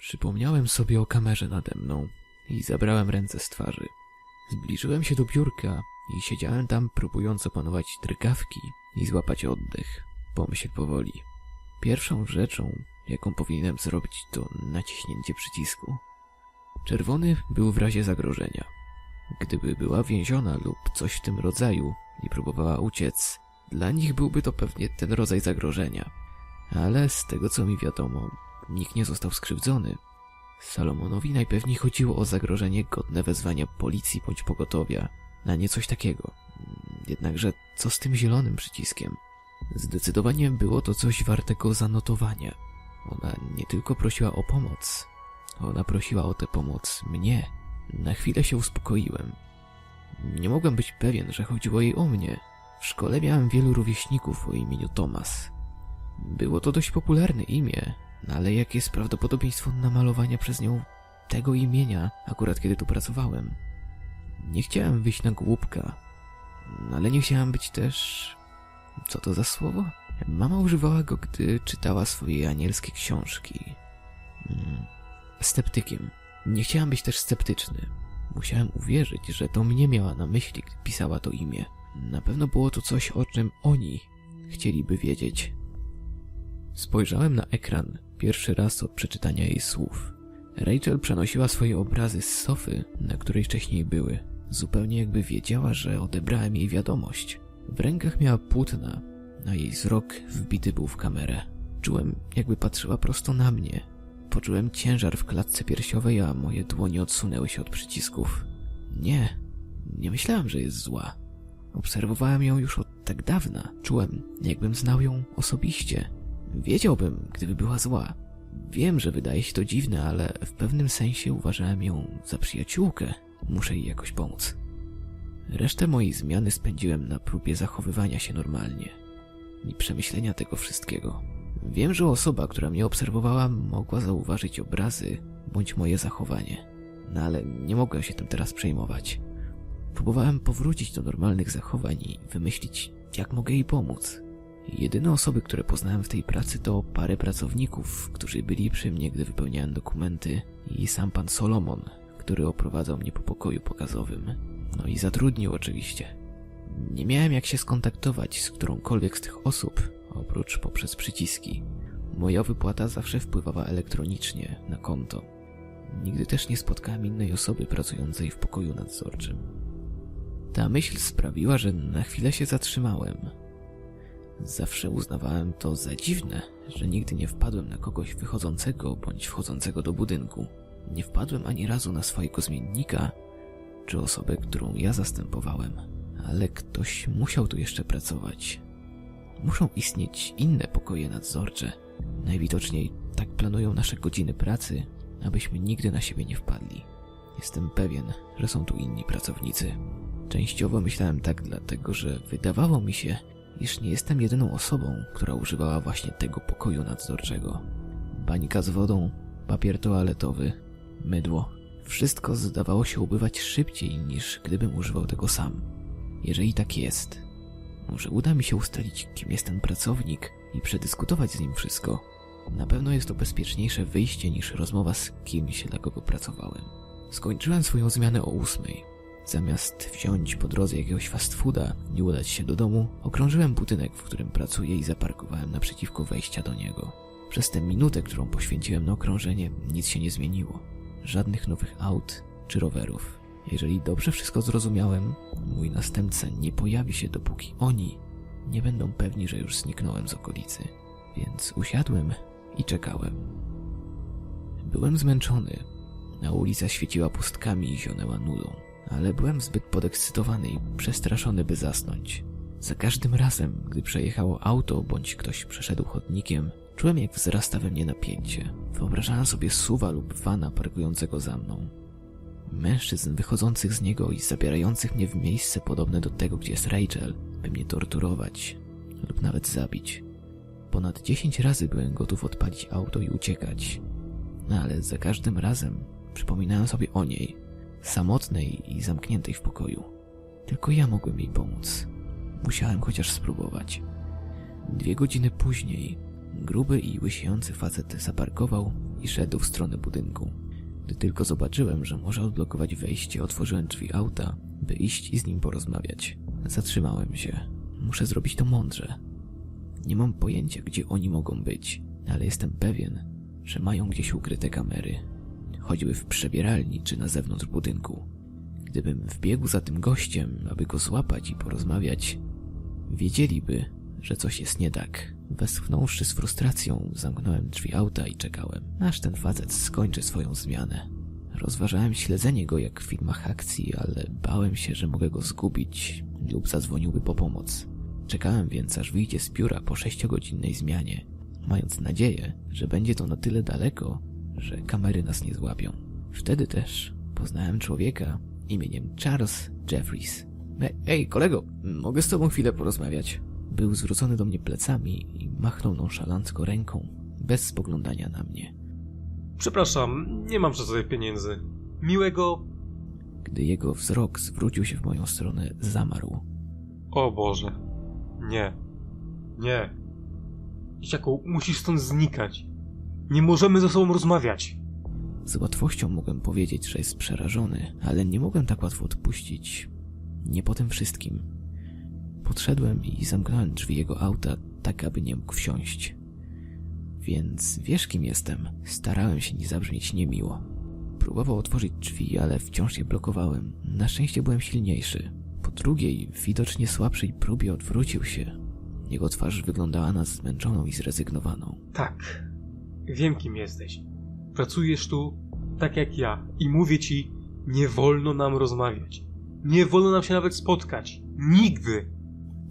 Przypomniałem sobie o kamerze nade mną i zabrałem ręce z twarzy. Zbliżyłem się do biurka i siedziałem tam, próbując opanować drgawki i złapać oddech. Pomyśl powoli. Pierwszą rzeczą, jaką powinienem zrobić, to naciśnięcie przycisku. Czerwony był w razie zagrożenia. Gdyby była więziona lub coś w tym rodzaju i próbowała uciec, dla nich byłby to pewnie ten rodzaj zagrożenia. Ale z tego co mi wiadomo, nikt nie został skrzywdzony. Salomonowi najpewniej chodziło o zagrożenie godne wezwania policji bądź pogotowia, a nie coś takiego. Jednakże co z tym zielonym przyciskiem? Zdecydowanie było to coś wartego zanotowania. Ona nie tylko prosiła o pomoc, ona prosiła o tę pomoc mnie. Na chwilę się uspokoiłem. Nie mogłem być pewien, że chodziło jej o mnie. W szkole miałem wielu rówieśników o imieniu Tomas. Było to dość popularne imię, ale jakie jest prawdopodobieństwo namalowania przez nią tego imienia, akurat kiedy tu pracowałem? Nie chciałem wyjść na głupka, ale nie chciałem być też... Co to za słowo? Mama używała go, gdy czytała swoje anielskie książki. Hmm. Sceptykiem. Nie chciałem być też sceptyczny. Musiałem uwierzyć, że to mnie miała na myśli, gdy pisała to imię. Na pewno było to coś, o czym oni chcieliby wiedzieć. Spojrzałem na ekran pierwszy raz od przeczytania jej słów. Rachel przenosiła swoje obrazy z sofy, na której wcześniej były, zupełnie jakby wiedziała, że odebrałem jej wiadomość. W rękach miała płótna, a jej wzrok wbity był w kamerę. Czułem, jakby patrzyła prosto na mnie. Poczułem ciężar w klatce piersiowej, a moje dłonie odsunęły się od przycisków. Nie, nie myślałem, że jest zła. Obserwowałem ją już od tak dawna. Czułem, jakbym znał ją osobiście. Wiedziałbym, gdyby była zła. Wiem, że wydaje się to dziwne, ale w pewnym sensie uważałem ją za przyjaciółkę. Muszę jej jakoś pomóc. Resztę mojej zmiany spędziłem na próbie zachowywania się normalnie i przemyślenia tego wszystkiego. Wiem, że osoba, która mnie obserwowała, mogła zauważyć obrazy bądź moje zachowanie, no ale nie mogłem się tym teraz przejmować. Próbowałem powrócić do normalnych zachowań i wymyślić, jak mogę jej pomóc. Jedyne osoby, które poznałem w tej pracy to parę pracowników, którzy byli przy mnie, gdy wypełniałem dokumenty i sam pan Solomon, który oprowadzał mnie po pokoju pokazowym. No i zatrudnił oczywiście. Nie miałem jak się skontaktować z którąkolwiek z tych osób, oprócz poprzez przyciski. Moja wypłata zawsze wpływała elektronicznie na konto. Nigdy też nie spotkałem innej osoby pracującej w pokoju nadzorczym. Ta myśl sprawiła, że na chwilę się zatrzymałem. Zawsze uznawałem to za dziwne, że nigdy nie wpadłem na kogoś wychodzącego bądź wchodzącego do budynku. Nie wpadłem ani razu na swojego zmiennika czy osobę, którą ja zastępowałem, ale ktoś musiał tu jeszcze pracować. Muszą istnieć inne pokoje nadzorcze. Najwidoczniej tak planują nasze godziny pracy, abyśmy nigdy na siebie nie wpadli. Jestem pewien, że są tu inni pracownicy. Częściowo myślałem tak dlatego, że wydawało mi się, iż nie jestem jedyną osobą, która używała właśnie tego pokoju nadzorczego. Bańka z wodą, papier toaletowy, mydło. Wszystko zdawało się ubywać szybciej niż gdybym używał tego sam. Jeżeli tak jest, może uda mi się ustalić, kim jest ten pracownik i przedyskutować z nim wszystko. Na pewno jest to bezpieczniejsze wyjście niż rozmowa z kimś, dla kogo pracowałem. Skończyłem swoją zmianę o ósmej. Zamiast wziąć po drodze jakiegoś fast fooda i udać się do domu, okrążyłem budynek, w którym pracuję i zaparkowałem naprzeciwko wejścia do niego. Przez tę minutę, którą poświęciłem na okrążenie, nic się nie zmieniło. Żadnych nowych aut czy rowerów. Jeżeli dobrze wszystko zrozumiałem, mój następca nie pojawi się, dopóki oni nie będą pewni, że już zniknąłem z okolicy. Więc usiadłem i czekałem. Byłem zmęczony. Na ulica świeciła pustkami i zionęła nudą, ale byłem zbyt podekscytowany i przestraszony, by zasnąć. Za każdym razem, gdy przejechało auto bądź ktoś przeszedł chodnikiem, czułem jak wzrasta we mnie napięcie. Wyobrażałem sobie suwa lub wana parkującego za mną. Mężczyzn wychodzących z niego i zabierających mnie w miejsce podobne do tego, gdzie jest Rachel, by mnie torturować lub nawet zabić. Ponad dziesięć razy byłem gotów odpalić auto i uciekać, no ale za każdym razem przypominałem sobie o niej, samotnej i zamkniętej w pokoju. Tylko ja mogłem jej pomóc. Musiałem chociaż spróbować. Dwie godziny później gruby i łysiejący facet zaparkował i szedł w stronę budynku. Gdy tylko zobaczyłem, że może odblokować wejście, otworzyłem drzwi auta, by iść i z nim porozmawiać. Zatrzymałem się. Muszę zrobić to mądrze. Nie mam pojęcia, gdzie oni mogą być, ale jestem pewien, że mają gdzieś ukryte kamery. Choćby w przebieralni czy na zewnątrz budynku. Gdybym wbiegł za tym gościem, aby go złapać i porozmawiać, wiedzieliby, że coś jest nie tak. Westchnąwszy z frustracją, zamknąłem drzwi auta i czekałem, aż ten facet skończy swoją zmianę. Rozważałem śledzenie go jak w filmach akcji, ale bałem się, że mogę go zgubić lub zadzwoniłby po pomoc. Czekałem więc, aż wyjdzie z biura po sześciogodzinnej zmianie, mając nadzieję, że będzie to na tyle daleko, że kamery nas nie złapią. Wtedy też poznałem człowieka imieniem Charles Jeffries. Ej, kolego, mogę z tobą chwilę porozmawiać? Był zwrócony do mnie plecami i machnął nonszalancko ręką, bez spoglądania na mnie. Przepraszam, nie mam przy sobie pieniędzy. Miłego. Gdy jego wzrok zwrócił się w moją stronę, zamarł. O Boże. Nie. Nie. Dzieciaku, musisz stąd znikać. Nie możemy ze sobą rozmawiać. Z łatwością mogłem powiedzieć, że jest przerażony, ale nie mogłem tak łatwo odpuścić. Nie po tym wszystkim. Podszedłem i zamknąłem drzwi jego auta, tak aby nie mógł wsiąść. Więc wiesz kim jestem. Starałem się nie zabrzmieć niemiło. Próbował otworzyć drzwi, ale wciąż je blokowałem. Na szczęście byłem silniejszy. Po drugiej, widocznie słabszej próbie odwrócił się. Jego twarz wyglądała na zmęczoną i zrezygnowaną. Tak. Wiem kim jesteś. Pracujesz tu tak jak ja i mówię ci, nie wolno nam rozmawiać. Nie wolno nam się nawet spotkać. Nigdy.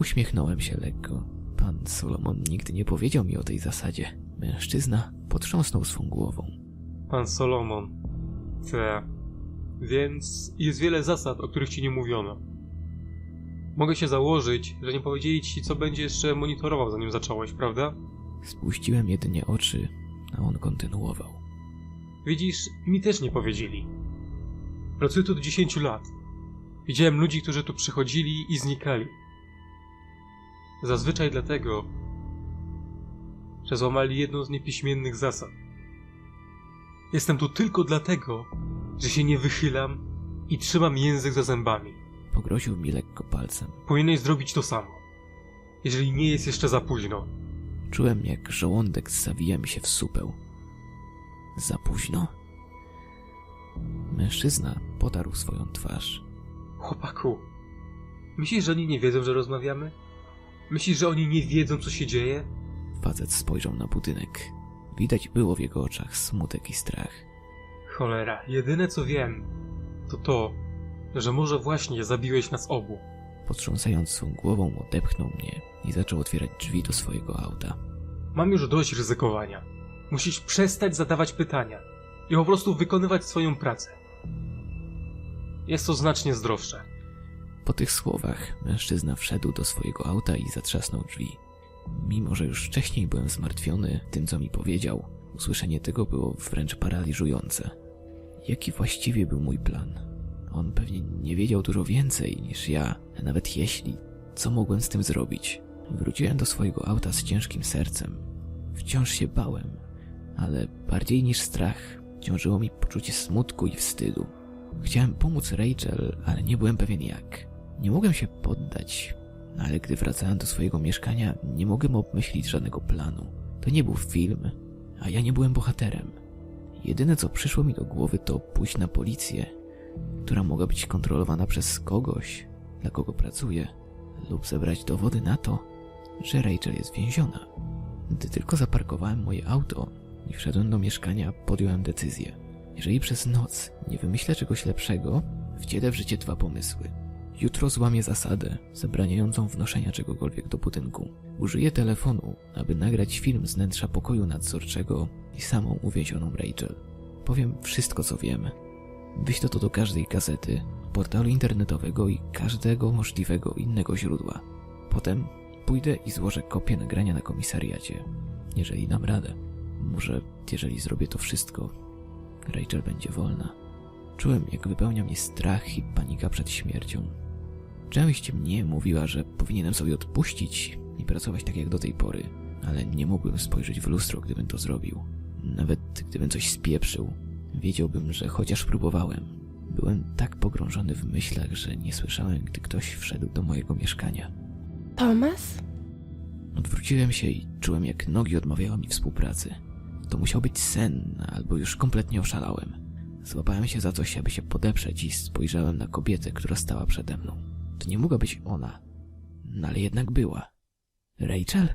Uśmiechnąłem się lekko. Pan Solomon nigdy nie powiedział mi o tej zasadzie. Mężczyzna potrząsnął swą głową. Pan Solomon. Te. Więc jest wiele zasad, o których ci nie mówiono. Mogę się założyć, że nie powiedzieli ci, co będzie jeszcze monitorował, zanim zacząłeś, prawda? Spuściłem jedynie oczy, a on kontynuował. Widzisz, mi też nie powiedzieli. Pracuję tu od 10 lat. Widziałem ludzi, którzy tu przychodzili i znikali. Zazwyczaj dlatego, że złamali jedną z niepiśmiennych zasad. Jestem tu tylko dlatego, że się nie wychylam i trzymam język za zębami. Pogroził mi lekko palcem. Powinieneś zrobić to samo. Jeżeli nie jest jeszcze za późno. Czułem, jak żołądek zawija mi się w supeł. Za późno? Mężczyzna potarł swoją twarz. Chłopaku, myślisz, że oni nie wiedzą, że rozmawiamy? Myślisz, że oni nie wiedzą, co się dzieje? Facet spojrzał na budynek. Widać było w jego oczach smutek i strach. Cholera, jedyne co wiem, to to, że może właśnie zabiłeś nas obu. Potrząsając swą głową, odepchnął mnie i zaczął otwierać drzwi do swojego auta. Mam już dość ryzykowania. Musisz przestać zadawać pytania i po prostu wykonywać swoją pracę. Jest to znacznie zdrowsze. Po tych słowach mężczyzna wszedł do swojego auta i zatrzasnął drzwi. Mimo, że już wcześniej byłem zmartwiony tym, co mi powiedział, usłyszenie tego było wręcz paraliżujące. Jaki właściwie był mój plan? On pewnie nie wiedział dużo więcej niż ja, nawet jeśli, co mogłem z tym zrobić? Wróciłem do swojego auta z ciężkim sercem. Wciąż się bałem, ale bardziej niż strach ciążyło mi poczucie smutku i wstydu. Chciałem pomóc Rachel, ale nie byłem pewien jak. Nie mogłem się poddać, ale gdy wracałem do swojego mieszkania, nie mogłem obmyślić żadnego planu. To nie był film, a ja nie byłem bohaterem. Jedyne co przyszło mi do głowy to pójść na policję, która mogła być kontrolowana przez kogoś, dla kogo pracuję, lub zebrać dowody na to, że Rachel jest więziona. Gdy tylko zaparkowałem moje auto i wszedłem do mieszkania, podjąłem decyzję. Jeżeli przez noc nie wymyślę czegoś lepszego, wcielę w życie dwa pomysły. Jutro złamię zasadę zabraniającą wnoszenia czegokolwiek do budynku. Użyję telefonu, aby nagrać film z wnętrza pokoju nadzorczego i samą uwięzioną Rachel. Powiem wszystko, co wiem. Wyślę to do każdej gazety, portalu internetowego i każdego możliwego innego źródła. Potem pójdę i złożę kopię nagrania na komisariacie, jeżeli dam radę. Może, jeżeli zrobię to wszystko, Rachel będzie wolna. Czułem, jak wypełnia mnie strach i panika przed śmiercią. Część mnie mówiła, że powinienem sobie odpuścić i pracować tak jak do tej pory, ale nie mógłbym spojrzeć w lustro, gdybym to zrobił. Nawet gdybym coś spieprzył, wiedziałbym, że chociaż próbowałem. Byłem tak pogrążony w myślach, że nie słyszałem, gdy ktoś wszedł do mojego mieszkania. Tomas? Odwróciłem się i czułem, jak nogi odmawiały mi współpracy. To musiał być sen, albo już kompletnie oszalałem. Złapałem się za coś, aby się podeprzeć i spojrzałem na kobietę, która stała przede mną. To nie mogła być ona, no ale jednak była. Rachel?